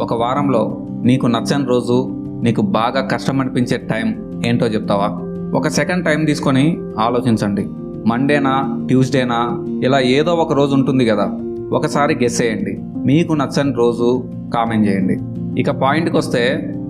ఒక వారంలో నీకు నచ్చని రోజు నీకు బాగా కష్టం అనిపించే టైం ఏంటో చెప్తావా? ఒక సెకండ్ టైం తీసుకొని ఆలోచించండి. మండేనా ట్యూస్డేనా ఇలా ఏదో ఒక రోజు ఉంటుంది కదా ఒకసారి గెస్ చేయండి. మీకు నచ్చని రోజు కామెంట్ చేయండి. ఇక పాయింట్కి వస్తే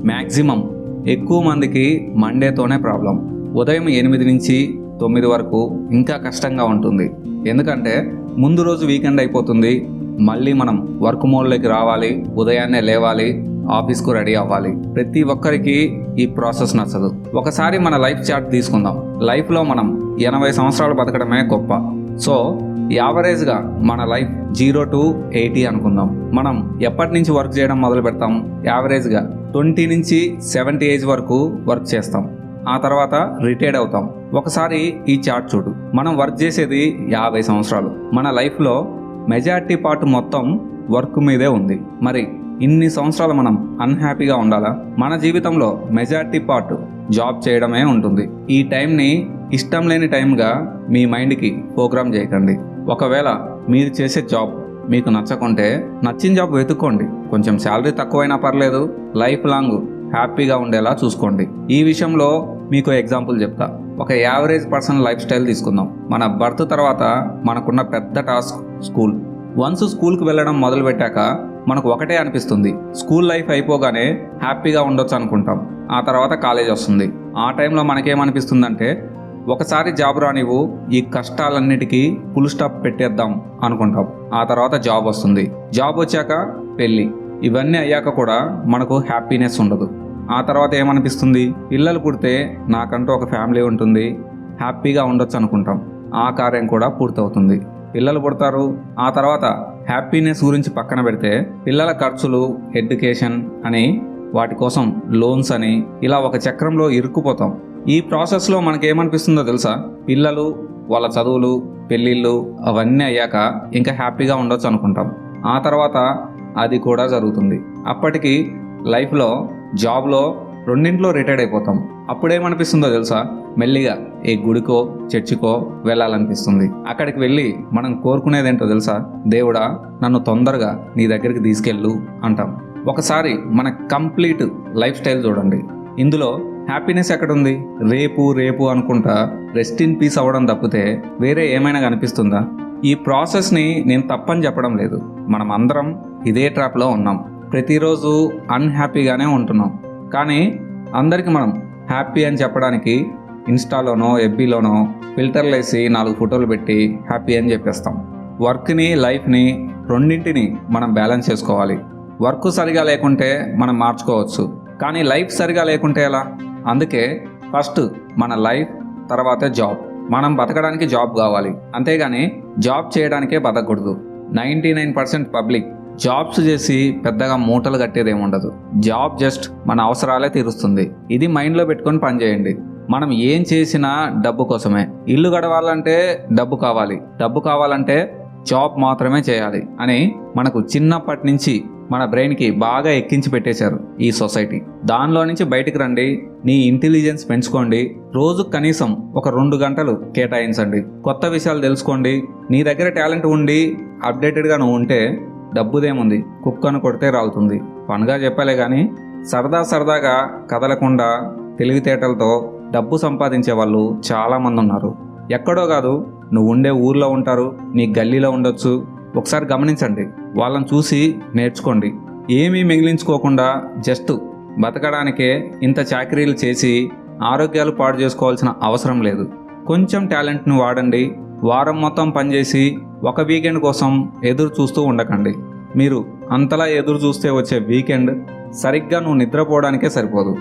మ్యాక్సిమం ఎక్కువ మందికి మండేతోనే ప్రాబ్లం ఉదయం ఎనిమిది నుంచి తొమ్మిది వరకు ఇంకా కష్టంగా ఉంటుంది. ఎందుకంటే ముందు రోజు వీకెండ్ అయిపోతుంది మళ్ళీ మనం వర్క్ మోడ్లోకి రావాలి ఉదయాన్నే లేవాలి ఆఫీస్కు రెడీ అవ్వాలి. ప్రతి ఒక్కరికి ఈ ప్రాసెస్ నచ్చదు. ఒకసారి మన లైఫ్ చార్ట్ తీసుకుందాం. లైఫ్లో మనం ఎనభై సంవత్సరాలు బతకడమే గొప్ప. సో యావరేజ్గా మన లైఫ్ జీరో టు ఎయిటీ అనుకుందాం. మనం ఎప్పటి నుంచి వర్క్ చేయడం మొదలు పెడతాం? యావరేజ్గా ట్వంటీ నుంచి సెవెంటీ ఏజ్ వరకు వర్క్ చేస్తాం. ఆ తర్వాత రిటైర్డ్ అవుతాం. ఒకసారి ఈ చార్ట్ చూడు. మనం వర్క్ చేసేది యాభై సంవత్సరాలు. మన లైఫ్లో మెజారిటీ పార్ట్ మొత్తం వర్క్ మీదే ఉంది. మరి ఇన్ని సంవత్సరాలు మనం అన్హ్యాపీగా ఉండాలా? మన జీవితంలో మెజారిటీ పార్ట్ జాబ్ చేయడమే ఉంటుంది. ఈ టైంని ఇష్టం లేని టైంగా మీ మైండ్కి ప్రోగ్రామ్ చేయకండి. ఒకవేళ మీరు చేసే జాబ్ మీకు నచ్చకుంటే నచ్చిన జాబ్ వెతుక్కోండి. కొంచెం శాలరీ తక్కువైనా పర్లేదు లైఫ్ లాంగ్ హ్యాపీగా ఉండేలా చూసుకోండి. ఈ విషయంలో మీకు ఎగ్జాంపుల్ చెప్తా. ఒక యావరేజ్ పర్సన్ లైఫ్ స్టైల్ తీసుకుందాం. మన బర్త్ తర్వాత మనకున్న పెద్ద టాస్క్ స్కూల్ వన్స్ స్కూల్కి వెళ్ళడం మొదలు పెట్టాక మనకు ఒకటే అనిపిస్తుంది. స్కూల్ లైఫ్ అయిపోగానే హ్యాపీగా ఉండొచ్చు అనుకుంటాం. ఆ తర్వాత కాలేజ్ వస్తుంది. ఆ టైంలో మనకేమనిపిస్తుందంటే ఒకసారి జాబ్ రానివ్వు ఈ కష్టాలన్నిటికీ ఫుల్ స్టాప్ పెట్టేద్దాం అనుకుంటాం. ఆ తర్వాత జాబ్ వస్తుంది. జాబ్ వచ్చాక పెళ్ళి. ఇవన్నీ అయ్యాక కూడా మనకు హ్యాపీనెస్ ఉండదు. ఆ తర్వాత ఏమనిపిస్తుంది? పిల్లలు పుడితే నాకంటూ ఒక ఫ్యామిలీ ఉంటుంది. హ్యాపీగా ఉండొచ్చు అనుకుంటాం. ఆ కార్యం కూడా పూర్తవుతుంది. పిల్లలు పుడతారు. ఆ తర్వాత హ్యాపీనెస్ గురించి పక్కన పెడితే పిల్లల ఖర్చులు ఎడ్యుకేషన్ అని వాటి కోసం లోన్స్ అని ఇలా ఒక చక్రంలో ఇరుక్కుపోతాం. ఈ ప్రాసెస్లో మనకేమనిపిస్తుందో తెలుసా? పిల్లలు వాళ్ళ చదువులు పెళ్ళిళ్ళు అవన్నీ అయ్యాక ఇంకా హ్యాపీగా ఉండొచ్చు అనుకుంటాం. ఆ తర్వాత అది కూడా జరుగుతుంది. అప్పటికి లైఫ్లో జాబ్లో రెండింట్లో రిటైర్డ్ అయిపోతాం. అప్పుడేమనిపిస్తుందో తెలుసా? మెల్లిగా ఏ గుడికో చర్చికో వెళ్ళాలనిపిస్తుంది. అక్కడికి వెళ్ళి మనం కోరుకునేదేంటో తెలుసా? దేవుడా నన్ను తొందరగా నీ దగ్గరికి తీసుకెళ్ళు అంటాం. ఒకసారి మన కంప్లీట్ లైఫ్ స్టైల్ చూడండి. ఇందులో హ్యాపీనెస్ ఎక్కడుంది? రేపు రేపు అనుకుంటా రెస్ట్ ఇన్ పీస్ అవ్వడం తప్పితే వేరే ఏమైనా కనిపిస్తుందా? ఈ ప్రాసెస్ని నేను తప్పని చెప్పడం లేదు. మనం అందరం ఇదే ట్రాప్లో ఉన్నాం. ప్రతిరోజు అన్హ్యాపీగానే ఉంటున్నాం. కానీ అందరికీ మనం హ్యాపీ అని చెప్పడానికి ఇన్స్టాలోనో ఎఫ్బీలోనో ఫిల్టర్లు వేసి నాలుగు ఫోటోలు పెట్టి హ్యాపీ అని చెప్పేస్తాం. వర్క్ని లైఫ్ని రెండింటిని మనం బ్యాలెన్స్ చేసుకోవాలి. వర్క్ సరిగా లేకుంటే మనం మార్చుకోవచ్చు. కానీ లైఫ్ సరిగా లేకుంటే ఎలా? అందుకే ఫస్ట్ మన లైఫ్ తర్వాతే జాబ్. మనం బతకడానికి జాబ్ కావాలి. అంతేగాని జాబ్ చేయడానికే బతకూడదు ninety nine percent public jobs చేసి పెద్దగా మూటలు కట్టేది ఉండదు. జాబ్ జస్ట్ మన అవసరాలే తీరుస్తుంది. ఇది మైండ్లో పెట్టుకొని పనిచేయండి మనం ఏం చేసినా డబ్బు కోసమే. ఇల్లు గడవాలంటే డబ్బు కావాలి. డబ్బు కావాలంటే జాబ్ మాత్రమే చేయాలి అని మనకు చిన్నప్పటి నుంచి మన బ్రెయిన్కి బాగా ఎక్కించి పెట్టేశారు ఈ సొసైటీ. దానిలో నుంచి బయటకు రండి. నీ ఇంటెలిజెన్స్ పెంచుకోండి. రోజు కనీసం ఒక రెండు గంటలు కేటాయించండి. కొత్త విషయాలు తెలుసుకోండి. నీ దగ్గర టాలెంట్ ఉండి అప్డేటెడ్గా నువ్వు ఉంటే డబ్బుదేముంది? కుక్కను కొడితే రాలుతుంది. పనుగా చెప్పలే కానీ సరదా సరదాగా కదలకుండా తెలివితేటలతో డబ్బు సంపాదించే వాళ్ళు చాలామంది ఉన్నారు ఎక్కడో కాదు నువ్వు ఉండే ఊర్లో ఉంటారు నీ గల్లీలో ఉండొచ్చు. ఒకసారి గమనించండి వాళ్ళని చూసి నేర్చుకోండి. ఏమీ మిగిలించుకోకుండా జస్ట్ బతకడానికే ఇంత చాకరీలు చేసి ఆరోగ్యాలు పాడు చేసుకోవాల్సిన అవసరం లేదు. కొంచెం టాలెంట్ను వాడండి వారం మొత్తం పనిచేసి ఒక వీకెండ్ కోసం ఎదురు చూస్తూ ఉండకండి. మీరు అంతలా ఎదురు చూస్తే వచ్చే వీకెండ్ సరిగ్గా నువ్వు నిద్రపోవడానికే సరిపోదు.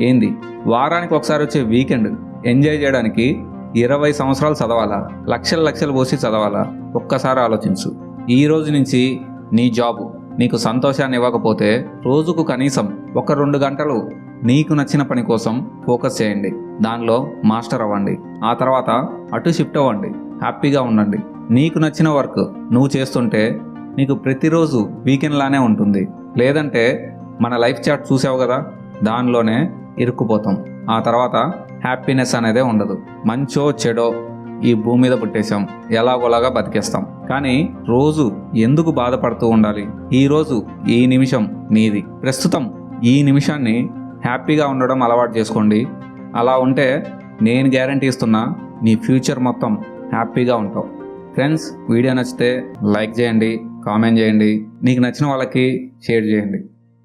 ఏంది? వారానికి ఒకసారి వచ్చే వీకెండ్ ఎంజాయ్ చేయడానికి ఇరవై సంవత్సరాలు చదవాలా? లక్షల లక్షలు పోసి చదవాలా? ఒక్కసారి ఆలోచించు. ఈ రోజు నుంచి నీ జాబ్ నీకు సంతోషాన్ని ఇవ్వకపోతే రోజుకు కనీసం ఒక రెండు గంటలు నీకు నచ్చిన పని కోసం ఫోకస్ చేయండి. దానిలో మాస్టర్ అవ్వండి. ఆ తర్వాత అటు షిఫ్ట్ అవ్వండి. హ్యాపీగా ఉండండి. నీకు నచ్చిన వర్క్ నువ్వు చేస్తుంటే నీకు ప్రతిరోజు వీకెండ్ లానే ఉంటుంది. లేదంటే మన లైఫ్ చాట్ చూసావు కదా? దానిలోనే ఇరుక్కుపోతాం. ఆ తర్వాత హ్యాపీనెస్ అనేదే ఉండదు. మంచో చెడో ఈ భూమి మీద పుట్టేశాం. ఎలాగోలాగా బతికేస్తాం. కానీ రోజు ఎందుకు బాధపడుతూ ఉండాలి? ఈ రోజు ఈ నిమిషం మీది ప్రస్తుతం ఈ నిమిషాన్ని హ్యాపీగా ఉండడం అలవాటు చేసుకోండి. అలా ఉంటే నేను గ్యారంటీ ఇస్తున్నా నీ ఫ్యూచర్ మొత్తం హ్యాపీగా ఉంటావు. ఫ్రెండ్స్ వీడియో నచ్చితే లైక్ చేయండి కామెంట్ చేయండి. నీకు నచ్చిన వాళ్ళకి షేర్ చేయండి.